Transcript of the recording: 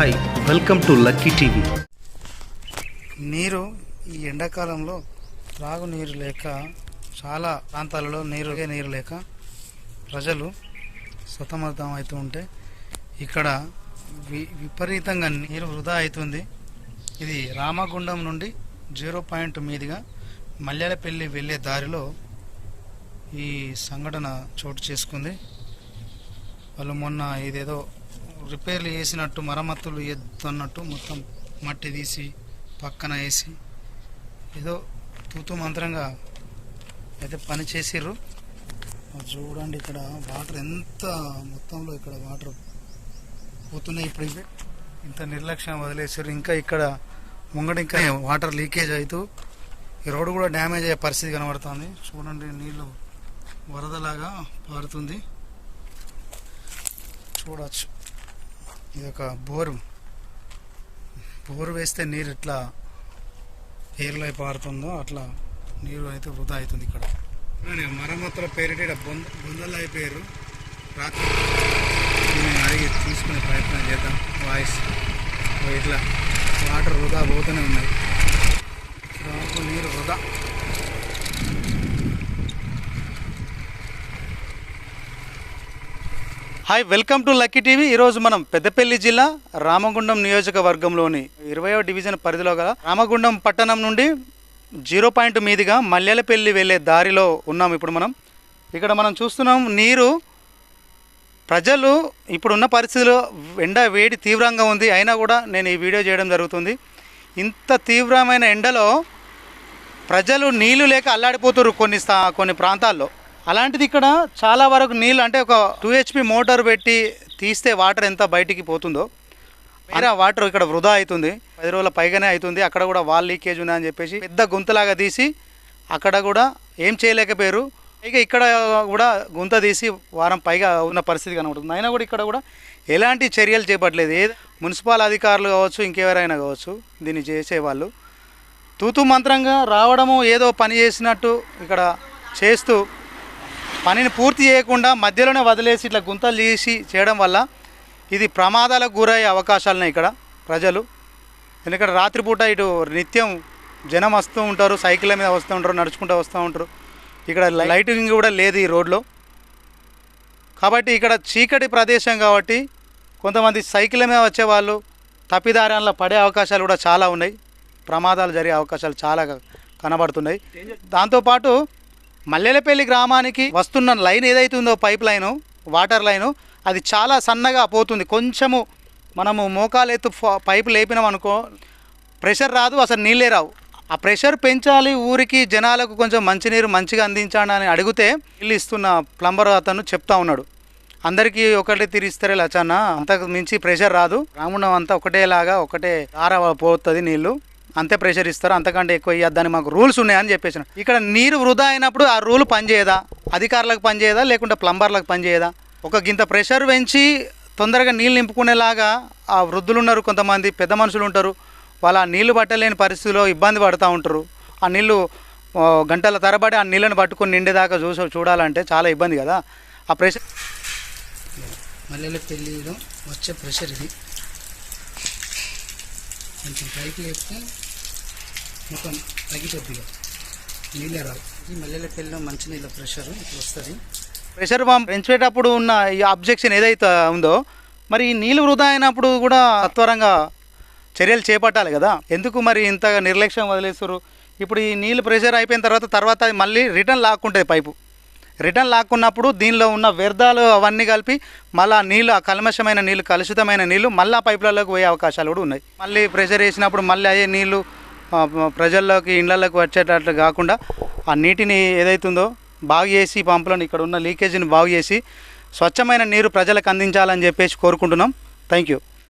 Hi welcome to lucky TV. నీరు ఈ ఎండాకాలంలో త్రాగునీరు లేక చాలా ప్రాంతాలలో నీరు నీరు లేక ప్రజలు సతమతం అవుతూ ఉంటే ఇక్కడ వి విపరీతంగా నీరు వృధా అవుతుంది. ఇది రామగుండం నుండి జీరో పాయింట్ మీదుగా మల్యాలపల్లి వెళ్ళే దారిలో ఈ సంఘటన చోటు చేసుకుంది. వాళ్ళు మొన్న ఇదేదో రిపేర్లు చేసినట్టు మరమ్మతులు ఎత్తున్నట్టు మొత్తం మట్టి తీసి పక్కన వేసి ఏదో తూతు మంత్రంగా అయితే పని చేసిర్రు. చూడండి ఇక్కడ వాటర్ ఎంత మొత్తంలో ఇక్కడ వాటర్ పోతున్నాయి ఇప్పుడు ఇవి ఇంత నిర్లక్ష్యం వదిలేసారు ఇంకా ఇక్కడ ముంగట ఇంకా వాటర్ లీకేజ్ అవుతూ ఈ రోడ్డు కూడా డ్యామేజ్ అయ్యే పరిస్థితి కనబడుతుంది. చూడండి నీళ్ళు వరదలాగా పారుతుంది. చూడవచ్చు ఇది ఒక బోరు. బోరు వేస్తే నీరు ఎట్లా ఏర్లో పారుతుందో అట్లా నీరు అయితే వృధా అవుతుంది ఇక్కడ. మరమ్మతుల పేరిట బొంద బొందలు అయిపోయారు. రాత్రి దీన్ని అడిగి తీసుకునే ప్రయత్నం చేద్దాం. వాయిస్. ఓ ఇట్లా వాటర్ వృధా పోతూనే ఉన్నాయి. నీరు వృధా. Hi welcome to lucky TV. ఈరోజు మనం పెద్దపల్లి జిల్లా రామగుండం నియోజకవర్గంలోని ఇరవయో డివిజన్ పరిధిలో గల రామగుండం పట్టణం నుండి జీరో పాయింట్ మీదుగా మల్లెలపల్లి వెళ్ళే దారిలో ఉన్నాం ఇప్పుడు మనం. ఇక్కడ మనం చూస్తున్నాం నీరు. ప్రజలు ఇప్పుడున్న పరిస్థితిలో ఎండ వేడి తీవ్రంగా ఉంది. అయినా కూడా నేను ఈ వీడియో చేయడం జరుగుతుంది. ఇంత తీవ్రమైన ఎండలో ప్రజలు నీళ్ళు లేక అల్లాడిపోతున్నారు కొన్ని స్థా- కొన్ని ప్రాంతాల్లో. అలాంటిది ఇక్కడ చాలా వరకు నీళ్ళు అంటే ఒక టూ హెచ్పి మోటార్ పెట్టి తీస్తే వాటర్ ఎంత బయటికి పోతుందో. వేరే వాటర్ ఇక్కడ వృధా అవుతుంది. పది రోజుల పైగానే అవుతుంది. అక్కడ కూడా వాల్ లీకేజ్ ఉందని చెప్పేసి పెద్ద గుంతలాగా తీసి అక్కడ కూడా ఏం చేయలేకపోయారు. ఇక ఇక్కడ కూడా గుంత తీసి వారం పైగా ఉన్న పరిస్థితి కనబడుతుంది. అయినా కూడా ఇక్కడ కూడా ఎలాంటి చర్యలు చేపట్టలేదు. ఏ మున్సిపల్ అధికారులు కావచ్చు ఇంకెవరైనా కావచ్చు దీన్ని చేసేవాళ్ళు. తూతు మంత్రంగా రావడము ఏదో పని చేసినట్టు ఇక్కడ చేస్తూ పనిని పూర్తి చేయకుండా మధ్యలోనే వదిలేసి ఇట్లా గుంతలు చేసి చేయడం వల్ల ఇది ప్రమాదాలకు గురయ్యే అవకాశాలున్నాయి ఇక్కడ ప్రజలు. ఎందుకంటే రాత్రిపూట ఇటు నిత్యం జనం వస్తూ ఉంటారు సైకిళ్ళ మీద వస్తూ ఉంటారు నడుచుకుంటూ వస్తూ ఉంటారు. ఇక్కడ లైటింగ్ కూడా లేదు ఈ రోడ్లో. కాబట్టి ఇక్కడ చీకటి ప్రదేశం కాబట్టి కొంతమంది సైకిళ్ళ మీద వచ్చేవాళ్ళు తప్పిదారంలో పడే అవకాశాలు కూడా చాలా ఉన్నాయి. ప్రమాదాలు జరిగే అవకాశాలు చాలా కనబడుతున్నాయి. దాంతోపాటు మల్లెలపల్లి గ్రామానికి వస్తున్న లైన్ ఏదైతే ఉందో పైప్ లైను వాటర్ లైను అది చాలా సన్నగా పోతుంది. కొంచెము మనము మోకాలు ఎత్తు పైపు లేపినాం అనుకో ప్రెషర్ రాదు అసలు నీళ్ళే రావు. ఆ ప్రెషర్ పెంచాలి ఊరికి జనాలకు కొంచెం మంచినీరు మంచిగా అందించండి అని అడిగితే నీళ్ళు ఇస్తున్న ప్లంబర్ అతను చెప్తా ఉన్నాడు. అందరికీ ఒకటే తీరిస్తారే లచ్చన్న అంతకు మించి ప్రెషర్ రాదు. రాముండం అంతా ఒకటేలాగా ఒకటే ఆర పోతుంది నీళ్ళు. అంతే ప్రెషర్ ఇస్తారు అంతకంటే ఎక్కువ ఇవ్వద్దని మాకు రూల్స్ ఉన్నాయని చెప్పేసిన ఇక్కడ నీరు వృధా అయినప్పుడు ఆ రూల్ పనిచేయదా అధికారులకు పనిచేయదా లేకుంటే ప్లంబర్లకు పనిచేయదా ఒక గింత ప్రెషర్ పెంచి తొందరగా నీళ్ళు నింపుకునేలాగా ఆ వృద్ధులు ఉన్నారు కొంతమంది పెద్ద మనుషులు ఉంటారు. వాళ్ళు ఆ నీళ్ళు పట్టలేని పరిస్థితిలో ఇబ్బంది పడుతూ ఉంటారు. ఆ నీళ్ళు గంటల తరబడి ఆ నీళ్ళని పట్టుకొని నిండేదాకా చూస చూడాలంటే చాలా ఇబ్బంది కదా. ఆ ప్రెషర్ మల్లెల పెళ్ళిలో వచ్చే ప్రెషర్ ఇది. కొంచెం పైకి లేపితే మొత్తం తగ్గిపోద్దిగా నీళ్ళే రావు. ఇది మల్లెల పెళ్ళిలో మంచి నీళ్ళ ప్రెషర్ ఇప్పుడు వస్తుంది. ప్రెషర్ పంప్ పెంచేటప్పుడు ఉన్న ఈ అబ్జెక్షన్ ఏదైతే ఉందో మరి ఈ నీళ్ళు వృధా అయినప్పుడు కూడా సత్వరంగా చర్యలు చేపట్టాలి కదా. ఎందుకు మరి ఇంత నిర్లక్ష్యం వదిలేస్తారు ఇప్పుడు ఈ నీళ్ళు ప్రెషర్ అయిపోయిన తర్వాత తర్వాత అది మళ్ళీ రిటర్న్ లాక్కుంటుంది పైపు. రిటర్న్ లాక్కున్నప్పుడు దీనిలో ఉన్న వ్యర్థాలు అవన్నీ కలిపి మళ్ళీ ఆ నీళ్ళు ఆ కల్మషమైన నీళ్ళు కలుషితమైన నీళ్ళు మళ్ళీ ఆ పైపులలోకి పోయే అవకాశాలు కూడా ఉన్నాయి. మళ్ళీ ప్రెషర్ వేసినప్పుడు మళ్ళీ అయ్యే నీళ్ళు ప్రజల్లోకి ఇళ్ళలోకి వచ్చేటట్లు కాకుండా ఆ నీటిని ఏదైతుందో బాగు చేసి పంపులను ఇక్కడ ఉన్న లీకేజీని బాగు చేసి స్వచ్ఛమైన నీరు ప్రజలకు అందించాలని చెప్పేసి కోరుకుంటున్నాం. Thank you